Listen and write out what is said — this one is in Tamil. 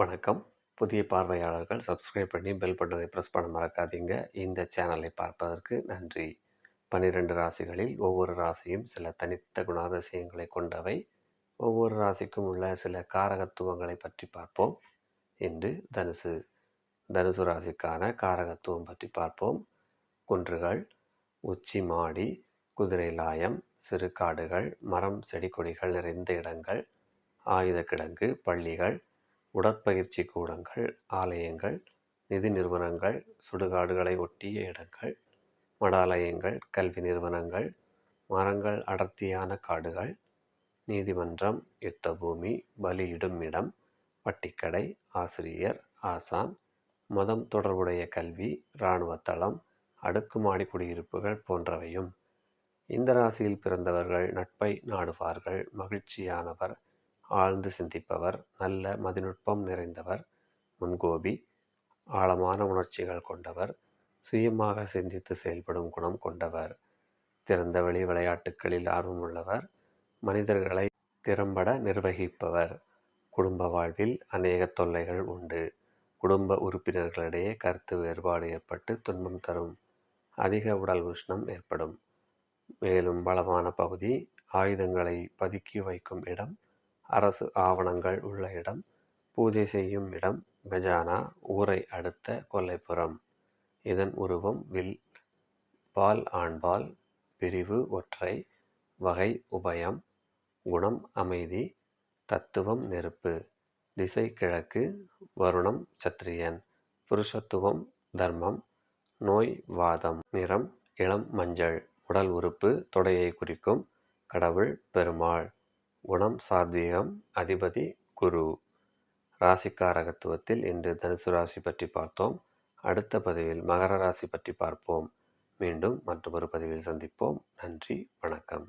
வணக்கம். புதிய பார்வையாளர்கள் சப்ஸ்கிரைப் பண்ணி பெல் பட்டனை ப்ரெஸ் பண்ண மறக்காதீங்க. இந்த சேனலை பார்ப்பதற்கு நன்றி. பன்னிரெண்டு ராசிகளில் ஒவ்வொரு ராசியும் சில தனித்த குணாதிசயங்களை கொண்டவை. ஒவ்வொரு ராசிக்கும் உள்ள சில காரகத்துவங்களை பற்றி பார்ப்போம். இன்று தனுசு தனுசு ராசிக்கான காரகத்துவம் பற்றி பார்ப்போம். குன்றுகள் உச்சி மாடி குதிரை லாயம் சிறு காடுகள் மரம் செடி கொடிகள் நிறைந்த இடங்கள் ஆயுத கிடங்கு பள்ளிகள் உடற்பயிற்சி கூடங்கள் ஆலயங்கள் நிதி நிறுவனங்கள் சுடுகாடுகளை ஒட்டிய இடங்கள் மடாலயங்கள் கல்வி நிறுவனங்கள் மரங்கள் அடர்த்தியான காடுகள் நீதிமன்றம் யுத்த பூமி பலியிடும் இடம் பட்டிக்கடை ஆசிரியர் ஆசான் மதம் தொடர்புடைய கல்வி இராணுவ தளம் அடுக்குமாடி குடியிருப்புகள் போன்றவையும். இந்த ராசியில் பிறந்தவர்கள் நட்பை நாடுவார்கள் மகிழ்ச்சியானவர் ஆழ்ந்து சிந்திப்பவர் நல்ல மதிநுட்பம் நிறைந்தவர் முன்கோபி ஆழமான உணர்ச்சிகள் கொண்டவர் சுயமாக சிந்தித்து செயல்படும் குணம் கொண்டவர் திறந்தவெளி விளையாட்டுகளில் ஆர்வமுள்ளவர் மனிதர்களை திறம்பட நிர்வகிப்பவர். குடும்ப வாழ்வில் அநேக தொல்லைகள் உண்டு. குடும்ப உறுப்பினர்களிடையே கருத்து வேறுபாடு ஏற்பட்டு துன்பம் தரும். அதிக உடல் உஷ்ணம் ஏற்படும். மேலும் பலமான பகுதி ஆயுதங்களை பதுக்கி வைக்கும் இடம் அரசு ஆவணங்கள் உள்ள இடம் பூஜை செய்யும் இடம் பெஜானா ஊரை அடுத்த கொல்லைப்புறம். இதன் உருவம் வில் பால் ஆண்பால் பிரிவு ஒற்றை வகை உபயம் குணம் அமைதி தத்துவம் நெருப்பு திசை கிழக்கு வருணம் சத்திரியன் புருஷத்துவம் தர்மம் நோய் வாதம் நிறம் இளம் மஞ்சள் உடல் உறுப்பு தொடையை குறிக்கும் கடவுள் பெருமாள். குணம் சாத்வீகம் அதிபதி குரு. ராசிக்காரகத்துவத்தில் இன்று தனுசு ராசி பற்றி பார்த்தோம். அடுத்த பதிவில் மகர ராசி பற்றி பார்ப்போம். மீண்டும் மற்றொரு பதிவில் சந்திப்போம். நன்றி வணக்கம்.